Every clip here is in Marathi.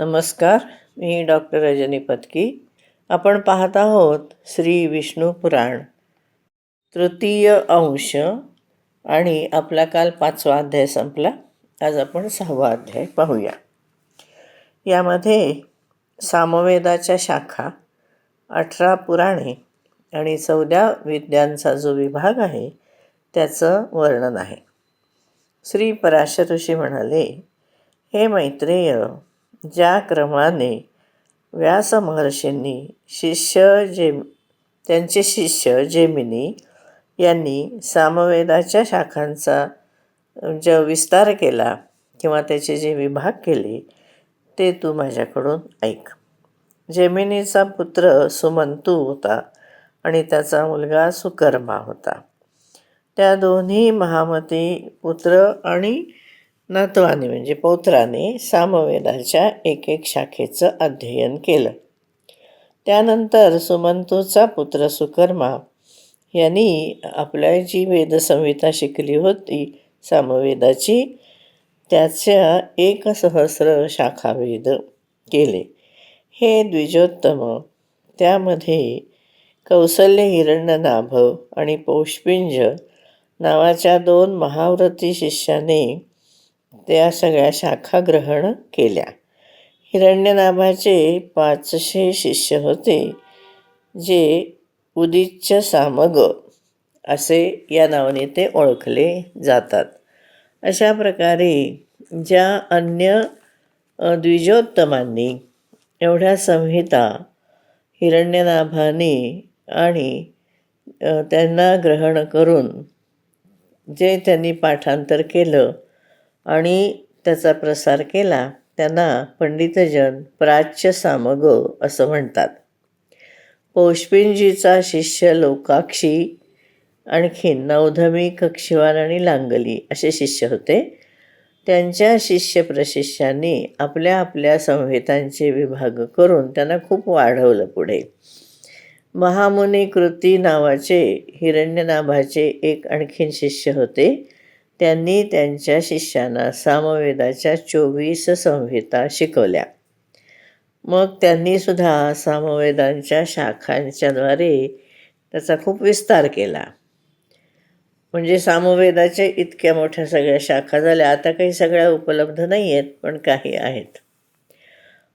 नमस्कार मी डॉक्टर रजनी पत्की आपण पाहत आहोत श्री विष्णू पुराण. तृतीय अंश आणि आपला काल पाचवा अध्याय संपला. आज आपण सहावा अध्याय पाहूया. यामध्ये सामवेदाच्या शाखा अठरा पुराणे आणि चौदा विद्यांचा जो विभाग आहे त्याचं वर्णन आहे. श्री पराशर ऋषी म्हणाले हे मैत्रेय ज्या क्रमाने व्यास महर्षींनी शिष्य जेम त्यांचे शिष्य जेमिनी यांनी सामवेदाच्या शाखांचा जो विस्तार केला किंवा त्याचे जे विभाग केले ते तू माझ्याकडून ऐक. जेमिनीचा पुत्र सुमंतू होता आणि त्याचा मुलगा सुकर्मा होता. त्या दोन्ही महामती पुत्र आणि नातवाने म्हणजे पौत्राने सामवेदाच्या एक एक शाखेचं अध्ययन केलं. त्यानंतर सुमंतूचा पुत्र सुकर्मा यांनी आपल्या जी वेदसंहिता शिकली होती सामवेदाची त्याच्या एक सहस्र शाखावेद केले. हे द्विजोत्तम त्यामध्ये कौसल्य हिरण्यनाभ आणि पौष्पिंज नावाच्या दोन महाव्रती शिष्याने त्या सगळ्या शाखा ग्रहण केल्या. हिरण्यनाभाचे पाचशे शिष्य होते जे उदिच्च सामग असे या नावाने ते ओळखले जातात. अशा प्रकारे ज्या अन्य द्विजोत्तमांनी एवढ्या संहिता हिरण्यनाभाने आणि त्यांना ग्रहण करून जे त्यांनी पाठांतर केलं आणि त्याचा प्रसार केला त्यांना पंडितजन प्राच्य सामग असं म्हणतात. पौष्पिंजीचा शिष्य लोकाक्षी आणखीन नवधमी कक्षीवान आणि लांगली असे शिष्य होते. त्यांच्या शिष्य प्रशिष्यांनी आपल्या आपल्या संहितांचे विभाग करून त्यांना खूप वाढवलं पुढे. महामुनी कृती नावाचे हिरण्यनाभाचे एक आणखीन शिष्य होते. त्यांनी त्यांच्या शिष्यांना सामवेदाच्या चोवीस संहिता शिकवल्या. मग त्यांनीसुद्धा सामवेदांच्या शाखांच्याद्वारे त्याचा खूप विस्तार केला. म्हणजे सामवेदाच्या इतक्या मोठ्या सगळ्या शाखा झाल्या. आता काही सगळ्या उपलब्ध नाही आहेत पण काही आहेत.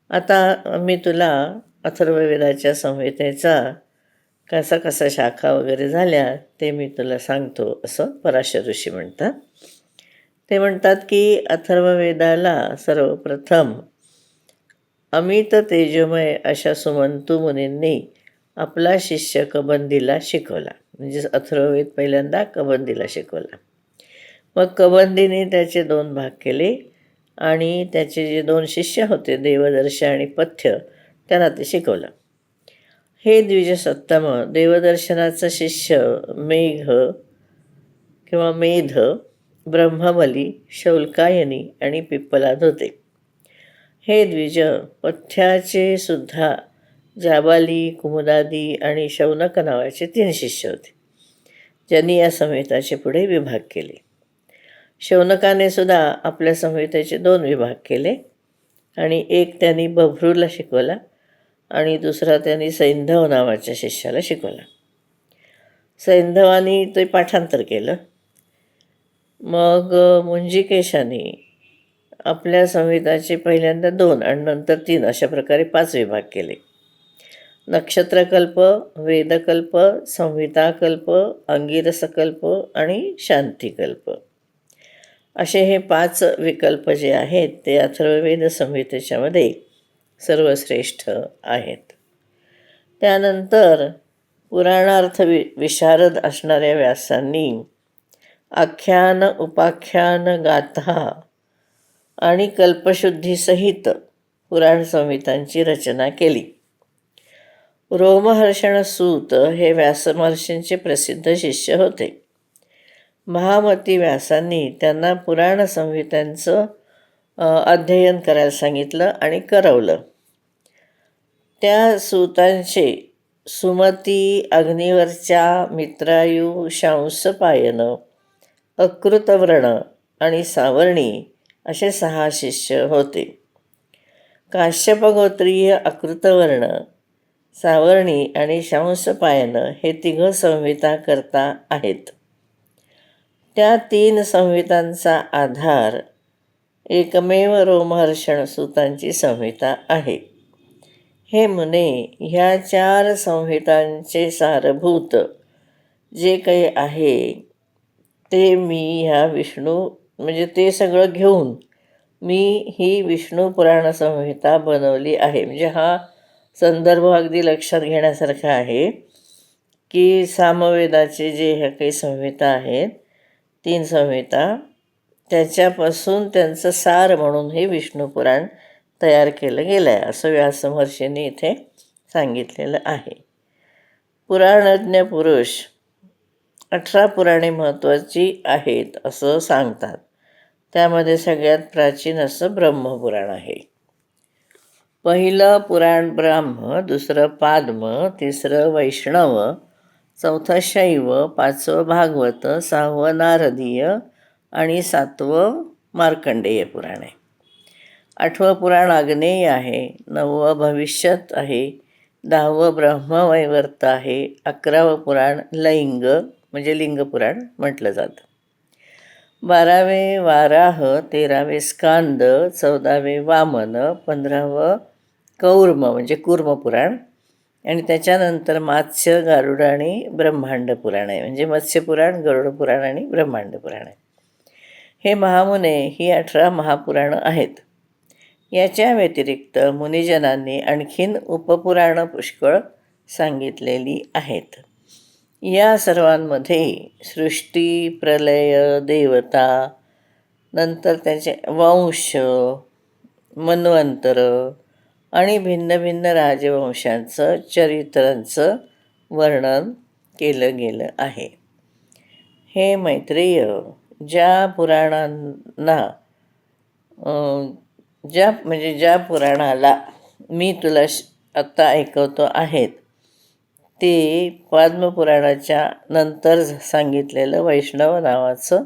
आता मी तुला अथर्ववेदाच्या संहितेचा कसा कसा शाखा वगैरे झाल्या ते मी तुला सांगतो असं पराशर ऋषी म्हणतात. ते म्हणतात की अथर्ववेदाला सर्वप्रथम अमित तेजमय अशा सुमंतू मुनींनी आपला शिष्य कबंदीला शिकवला. म्हणजे अथर्ववेद पहिल्यांदा कबंदीला शिकवला. मग कबंदीने त्याचे दोन भाग केले आणि त्याचे जे दोन शिष्य होते देवदर्श आणि पथ्य त्यांना ते शिकवलं. हे द्विजसत्तम देवदर्शनाचा शिष्य मेघ किंवा मेध ब्रह्मबली शौल्कायनी आणि पिप्पलाद होते हे द्विज पथ्याचे सुद्धा जाबाली कुमुदादी आणि शौनक नावाचे तीन शिष्य होते. ज्यांनी या संहिताचे पुढे विभाग केले. शौनकाने सुद्धा आपल्या संहितेचे दोन विभाग केले आणि एक त्यांनी बभ्रूला शिकवला आणि दुसरा त्यांनी सैंधव नावाच्या शिष्याला शिकवला. सैंधवानी ते पाठांतर केलं. मग मुंजिकेशाने आपल्या संहिताचे पहिल्यांदा दोन आणि नंतर तीन अशा प्रकारे पाच विभाग केले. नक्षत्रकल्प वेदकल्प संहिताकल्प अंगिरसकल्प आणि शांतिकल्प. असे हे पाच विकल्प जे आहेत ते अथर्ववेद संहितेच्यामध्ये सर्वश्रेष्ठ आहेत. त्यानंतर पुराणार्थ वि विशारद असणाऱ्या व्यासांनी आख्यान उपाख्यान गाथा आणि कल्पशुद्धीसहित पुराण संहितांची रचना केली. रोमहर्षण सूत हे व्यासमहर्षींचे प्रसिद्ध शिष्य होते. महामती व्यासांनी त्यांना पुराण संहितांचं अध्ययन करायला सांगितलं आणि करवलं. त्या सूतांचे सुमती अग्निवरच्या मित्रायू शांसपायनं अकृतव्रण आणि सावर्णी असे सहा शिष्य होते. काश्यपगोत्रीय अकृतवर्ण सावर्णी आणि शंसपायनं हे तिघं संहिता करता आहेत. त्या तीन संहितांचा आधार एकमेव रोमहर्षण सुतांची संहिता आहे. हे मुने ह्या चार संहितांचे सारभूत जे काही आहे ते मी ह्या विष्णू म्हणजे ते सगळं घेऊन मी ही विष्णू पुराण संहिता बनवली आहे. म्हणजे हा संदर्भ अगदी लक्षात घेण्यासारखा आहे की सामवेदाचे जे ह्या काही संहिता आहेत तीन संहिता त्याच्यापासून त्यांचं सार म्हणून हे विष्णू पुराण तयार केलं गेलं आहे असं व्यासमहर्षींनी इथे सांगितलेलं आहे. पुराणज्ञ पुरुष अठरा पुराणे महत्त्वाची आहेत असं सांगतात. त्यामध्ये सगळ्यात प्राचीन असं ब्रह्मपुराण आहे. पहिलं पुराण ब्राह्म दुसरं पाद्म तिसरं वैष्णव चौथं शैव पाचवं भागवत सहावं नारदीय आणि सातवं मार्कंडेय पुराण आहे. आठवं पुराण आग्नेय आहे नववं भविष्यत आहे दहावं ब्रह्मवैवर्त आहे अकरावं पुराण लैंग म्हणजे लिंगपुराण म्हटलं जातं. बारावे वाराह तेरावे स्कांद चौदावे वामन पंधरावं कौर्म म्हणजे कुर्मपुराण. आणि त्याच्यानंतर मात्स्य गारुड आणि ब्रह्मांड पुराण आहे. म्हणजे मत्स्यपुराण गरुड पुराण आणि ब्रह्मांड पुराण आहे. हे महामुने ही अठरा महापुराणं आहेत. याच्या व्यतिरिक्त मुनिजनांनी आणखीन उपपुराणं पुष्कळ सांगितलेली आहेत. या सर्वांमध्ये सृष्टी प्रलय देवता नंतर त्याचे वंश मन्वंतर आणि भिन्न भिन्न राजवंशांचं चरित्रांचं वर्णन केलं गेलं आहे. हे मैत्रेय ज्या पुराणांना ज्या म्हणजे ज्या पुराणाला मी तुला श आत्ता ऐकवतो आहेत ते पद्मपुराणाच्या नंतर सांगितलेलं वैष्णव नावाचं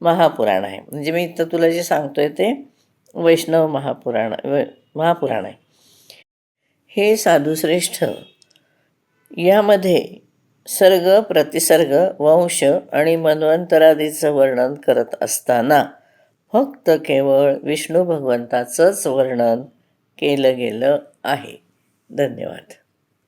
महापुराण आहे. म्हणजे मी इथं तुला जे सांगतो आहे ते वैष्णव महापुराण व महापुराण आहे. हे साधुश्रेष्ठ यामध्ये सर्ग प्रतिसर्ग वंश आणि मन्वंतरादीचं वर्णन करत असताना फक्त केवळ विष्णू भगवंताचंच वर्णन केलं गेलं आहे. धन्यवाद.